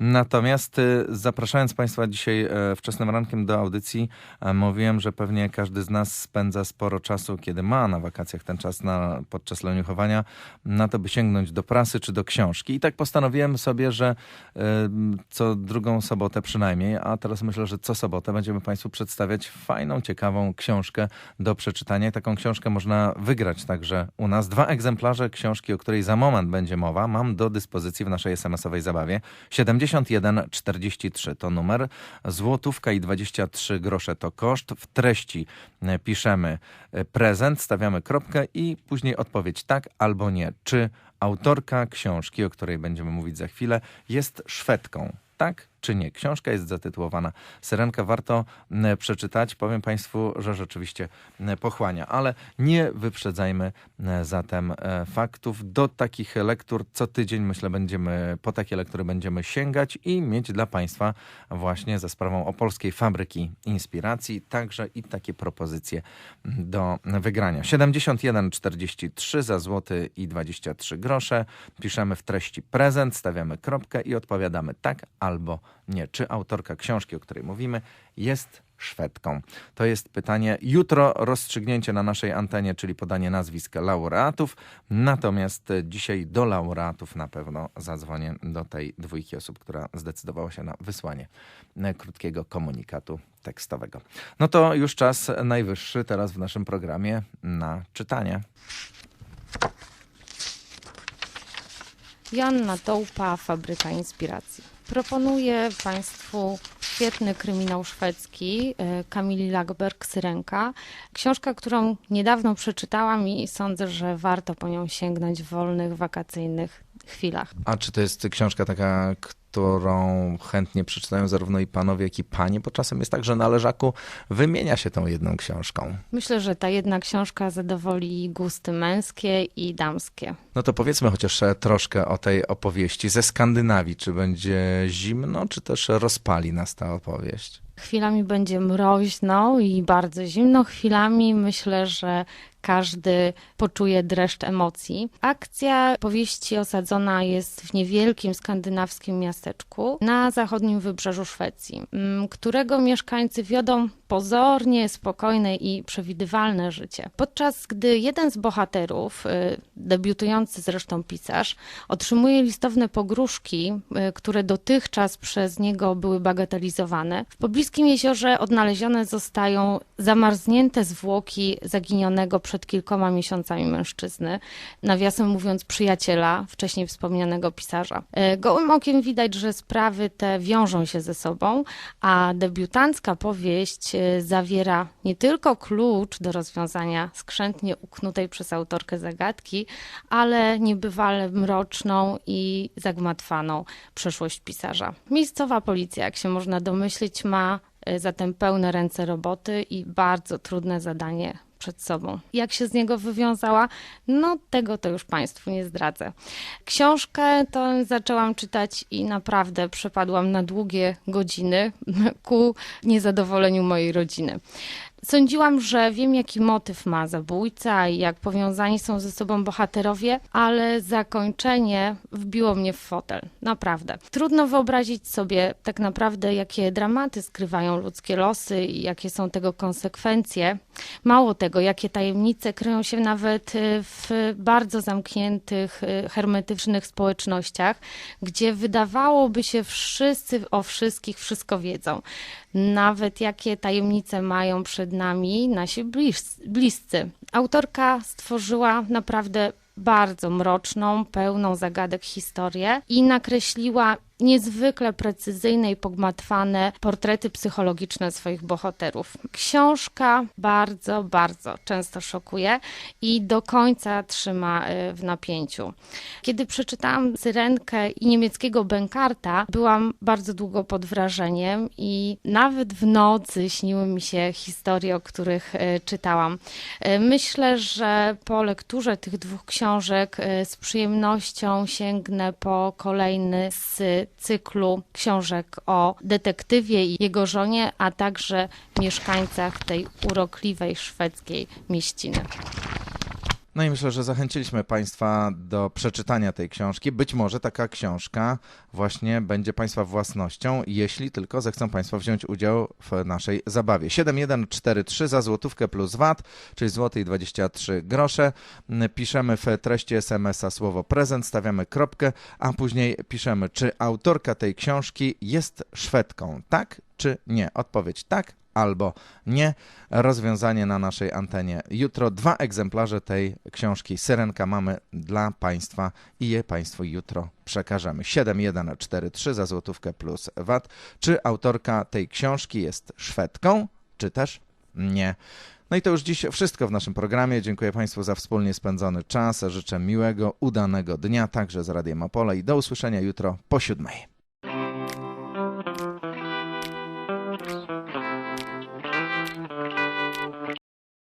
Natomiast y, zapraszając Państwa dzisiaj e, wczesnym rankiem do audycji, e, mówiłem, że pewnie każdy z nas spędza sporo czasu, kiedy ma na wakacjach ten czas na, podczas leniuchowania, na to, by sięgnąć do prasy czy do książki. I tak postanowiłem sobie, że e, co drugą sobotę przynajmniej, a teraz myślę, że co sobotę będziemy Państwu przedstawiać fajną, ciekawą książkę do przeczytania. I taką książkę można wygrać także u nas. Dwa egzemplarze książki, o której za moment będzie mowa, mam do dyspozycji w naszej SMS-owej zabawie. 7143 to numer, złotówka i 23 grosze to koszt. W treści e, piszemy e, prezent, stawiamy kropkę i później odpowiedź tak albo nie. Czy autorka książki, o której będziemy mówić za chwilę, jest Szwedką? Tak czy nie? Książka jest zatytułowana Syrenka. Warto przeczytać. Powiem Państwu, że rzeczywiście pochłania, ale nie wyprzedzajmy zatem e, faktów. Do takich lektur co tydzień, myślę, będziemy, po takie lektury będziemy sięgać i mieć dla Państwa właśnie za sprawą Opolskiej Fabryki Inspiracji także i takie propozycje do wygrania. 71,43 za złoty i 23 grosze. Piszemy w treści prezent, stawiamy kropkę i odpowiadamy tak albo nie. Czy autorka książki, o której mówimy, jest Szwedką? To jest pytanie. Jutro rozstrzygnięcie na naszej antenie, czyli podanie nazwisk laureatów. Natomiast dzisiaj do laureatów na pewno zadzwonię do tej dwójki osób, która zdecydowała się na wysłanie krótkiego komunikatu tekstowego. No to już czas najwyższy teraz w naszym programie na czytanie. Joanna Dołpa, Fabryka Inspiracji. Proponuję Państwu świetny kryminał szwedzki e, Kamili Lagerberg Syrenka. Książka, którą niedawno przeczytałam i sądzę, że warto po nią sięgnąć w wolnych, wakacyjnych chwilach. A czy to jest książka taka, którą chętnie przeczytają zarówno i panowie, jak i panie, bo czasem jest tak, że na leżaku wymienia się tą jedną książką. Myślę, że ta jedna książka zadowoli gusty męskie i damskie. No to powiedzmy chociaż troszkę o tej opowieści ze Skandynawii. Czy będzie zimno, czy też rozpali nas ta opowieść? Chwilami będzie mroźno i bardzo zimno, chwilami myślę, że każdy poczuje dreszcz emocji. Akcja powieści osadzona jest w niewielkim skandynawskim miasteczku na zachodnim wybrzeżu Szwecji, którego mieszkańcy wiodą pozornie spokojne i przewidywalne życie. Podczas gdy jeden z bohaterów, debiutujący zresztą pisarz, otrzymuje listowne pogróżki, które dotychczas przez niego były bagatelizowane, w pobliskim jeziorze odnalezione zostają zamarznięte zwłoki zaginionego przed kilkoma miesiącami mężczyzny, nawiasem mówiąc przyjaciela, wcześniej wspomnianego pisarza. Gołym okiem widać, że sprawy te wiążą się ze sobą, a debiutancka powieść zawiera nie tylko klucz do rozwiązania skrzętnie uknutej przez autorkę zagadki, ale niebywale mroczną i zagmatwaną przeszłość pisarza. Miejscowa policja, jak się można domyślić, ma zatem pełne ręce roboty i bardzo trudne zadanie przed sobą. Jak się z niego wywiązała? No tego to już Państwu nie zdradzę. Książkę to zaczęłam czytać i naprawdę przepadłam na długie godziny ku niezadowoleniu mojej rodziny. Sądziłam, że wiem, jaki motyw ma zabójca i jak powiązani są ze sobą bohaterowie, ale zakończenie wbiło mnie w fotel. Naprawdę. Trudno wyobrazić sobie tak naprawdę, jakie dramaty skrywają ludzkie losy i jakie są tego konsekwencje. Mało tego, jakie tajemnice kryją się nawet w bardzo zamkniętych, hermetycznych społecznościach, gdzie wydawałoby się wszyscy o wszystkich wszystko wiedzą. Nawet jakie tajemnice mają przed nami nasi bliscy. Autorka stworzyła naprawdę bardzo mroczną, pełną zagadek historię i nakreśliła niezwykle precyzyjne i pogmatwane portrety psychologiczne swoich bohaterów. Książka bardzo, bardzo często szokuje i do końca trzyma w napięciu. Kiedy przeczytałam Syrenkę i niemieckiego Benkarta, byłam bardzo długo pod wrażeniem i nawet w nocy śniły mi się historie, o których czytałam. Myślę, że po lekturze tych dwóch książek z przyjemnością sięgnę po kolejny z cyklu książek o detektywie i jego żonie, a także mieszkańcach tej urokliwej szwedzkiej mieściny. No i myślę, że zachęciliśmy Państwa do przeczytania tej książki. Być może taka książka właśnie będzie Państwa własnością, jeśli tylko zechcą Państwo wziąć udział w naszej zabawie. 7143 za złotówkę plus VAT, czyli złoty i 23 grosze. Piszemy w treści SMS-a słowo prezent, stawiamy kropkę, a później piszemy, czy autorka tej książki jest Szwedką, tak czy nie? Odpowiedź tak albo nie. Rozwiązanie na naszej antenie jutro. Dwa egzemplarze tej książki Syrenka mamy dla Państwa i je Państwu jutro przekażemy. 7143 za złotówkę plus VAT. Czy autorka tej książki jest Szwedką, czy też nie? No i to już dziś wszystko w naszym programie. Dziękuję Państwu za wspólnie spędzony czas. Życzę miłego, udanego dnia także z Radiem Opole i do usłyszenia jutro po siódmej.